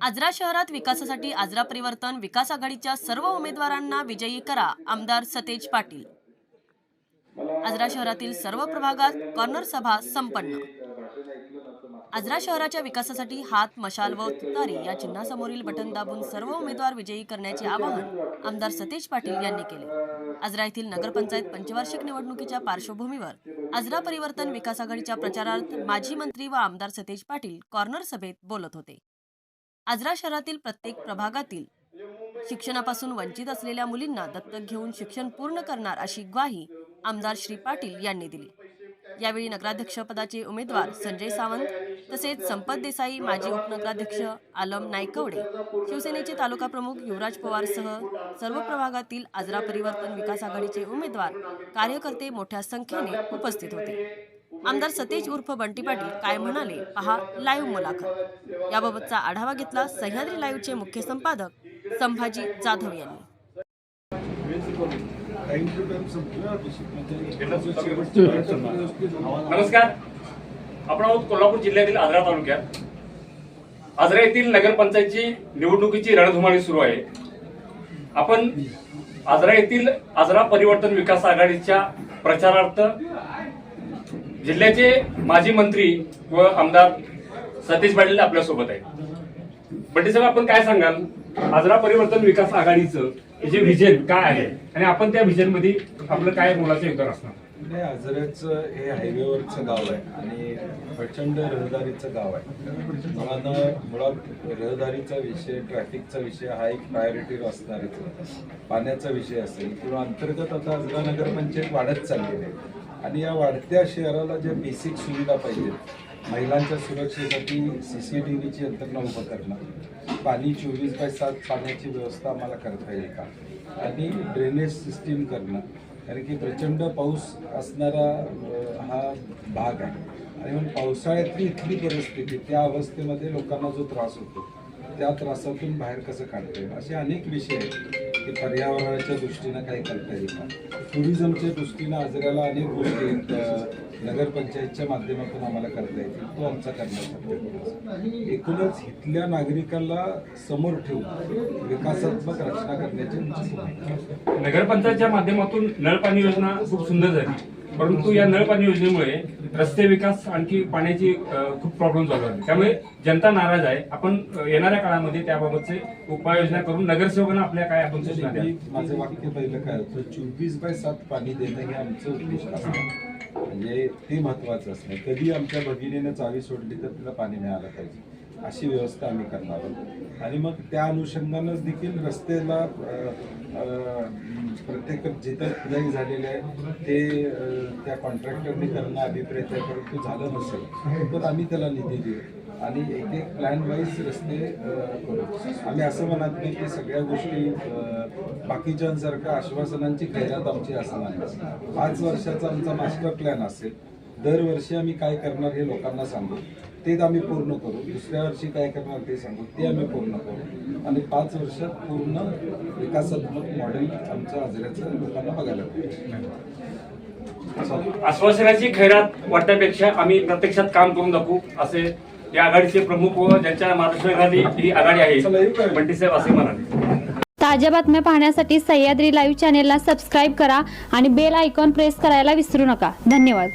आजरा शहरात विकासासाठी आजरा परिवर्तन विकास आघाडीच्या सर्व उमेदवारांना विजयी करा आमदार सतेज पाटील. आजरा शहरातील सर्व प्रभागात कॉर्नर सभा संपन्न. आजरा शहराच्या विकासासाठी हात मशाल व तुतारी या चिन्हासमोरील बटन दाबून सर्व उमेदवार विजयी करण्याचे आवाहन आमदार सतेज पाटील यांनी केले. आजरा येथील नगरपंचायत पंचवार्षिक निवडणुकीच्या पार्श्वभूमीवर आजरा परिवर्तन विकास आघाडीच्या प्रचारार्थ माजी मंत्री व आमदार सतेज पाटील कॉर्नर सभेत बोलत होते. आजरा शहरातील प्रत्येक प्रभागातील शिक्षणापासून वंचित असलेल्या मुलींना दत्तक घेऊन शिक्षण पूर्ण करणार अशी ग्वाही आमदार श्री पाटील यांनी दिली. यावेळी नगराध्यक्षपदाचे उमेदवार संजय सावंत तसेच संपत देसाई माजी उपनगराध्यक्ष आलम नायकवडे शिवसेनेचे तालुका प्रमुख युवराज पवारसह सर्व प्रभागातील आजरा परिवर्तन विकास आघाडीचे उमेदवार कार्यकर्ते मोठ्या संख्येने उपस्थित होते. आमदार सतेज उर्फ बंटी पाटील काय म्हणाले पहा लाईव्ह मुलाखत. याबाबतचा आढावा घेतला सह्याद्री लाईव्हचे मुख्य संपादक संभाजी जाधव यांनी. नमस्कार. आपण आहोत कोल्हापूर जिल्ह्यातील आजरा तालुक्यात. आजरा येथील नगरपंचायतची निवडणुकीची रणधुमाळी सुरू आहे. आपण आजरा येथील आजरा परिवर्तन विकास आघाडीच्या प्रचारार्थ जिल्ह्याचे माजी मंत्री व आमदार सतीश पाटील आपल्यासोबत आहेत. बंटी साहेब आपण काय सांगाल? आजरा परिवर्तन विकास आघाडीचं जे व्हिजन काय आहे? आणि आपण त्या व्हिजनमध्ये आपलं काय मोलाचं योगदान असणार? नाही आजऱ्याचं हे हायवेवरचं गाव आहे आणि प्रचंड रहदारीचं गाव आहे. मुलांना मुळात रहदारीचा विषय ट्रॅफिकचा विषय हा एक प्रायोरिटी असणारच. पाण्याचा विषय असेल किंवा अंतर्गत आता आजरा नगरपंचायत वाढत चाललेली आहे. आणि या वाढत्या शहराला ज्या बेसिक सुविधा पाहिजेत महिलांच्या सुरक्षेसाठी सी सी टी व्हीची यंत्रणा उभं करणं पाणी चोवीस बाय सात पाण्याची व्यवस्था आम्हाला करता येईल का? आणि ड्रेनेज सिस्टीम करणं कारण की प्रचंड पाऊस असणारा हा भाग आहे. आणि म्हणून पावसाळ्यातली इथली परिस्थिती त्या अवस्थेमध्ये लोकांना जो त्रास होतो त्या त्रासातून बाहेर कसं काढता येईल? असे अनेक विषय आहेत. की पर्यावरणाच्या दृष्टीनं काही करता येईल का? टुरिझमच्या दृष्टीनं आजराला अनेक गोष्टी नगरपंचायतच्या माध्यमातून आम्हाला करता येतील. तो आमचा करण्याचा प्रयत्न एकूणच इथल्या नागरिकाला समोर ठेवून विकासात्मक रचना करण्याची नगरपंचायतच्या माध्यमातून नळ पाणी योजना खूप सुंदर झाली. परंतु या नळ पाणी योजनेमुळे रस्ते विकास आणखी पाण्याची खूप प्रॉब्लेम झाला. आहे त्यामुळे जनता नाराज आहे. आपण येणाऱ्या काळामध्ये त्याबाबतचे उपाययोजना करून नगरसेवकांना आपल्या काय आपण सूचना द्या. माझं वाक्य पहिलं काय होतं? चोवीस बाय सात पाणी देणं हे आमचं उद्देश असतं. म्हणजे ते महत्वाचं असतं. कधी आमच्या भगिनीनं चावी सोडली तर तिला पाणी मिळालं पाहिजे. अशी व्यवस्था आम्ही करणार आहोत. आणि मग त्या अनुषंगानंच देखील रस्त्याला प्रत्येक जिथं खुदाई झालेलं आहे ते त्या कॉन्ट्रॅक्टरने करणं अभिप्रेत आहे परंतु झालं नसेल तर आम्ही त्याला निधी देऊ. आणि एक एक प्लॅन वाईज रस्ते करू. आम्ही असं म्हणत नाही की सगळ्या गोष्टी बाकीच्यांसारख्या आश्वासनांची खैरात आमची असणार नाही. पाच वर्षाचा आमचा मास्टर प्लॅन असेल दरवर्षी आम्ही काय करणार हे लोकांना सांगू. तेच आम्ही पूर्ण करू. दुसऱ्या वर्षी काय करणार ते सांगू. ते आम्ही पूर्ण करू. आणि पाच वर्षात पूर्ण विकासात्मक मॉडेल आमचं आजऱ्याचं लोकांना बघायला आश्वासनाची खैरात वाटण्यापेक्षा आम्ही प्रत्यक्षात काम करून दाखवू असे या आघाडीचे प्रमुख व ज्यांच्या मार्गदर्शनाखाली ही आघाडी आहे. बंटी साहेब असे म्हणाले. ताज्या बातम्या पाहण्यासाठी सह्याद्री लाईव्ह चॅनेलला सबस्क्राईब करा आणि बेल आयकॉन प्रेस करायला विसरू नका. धन्यवाद.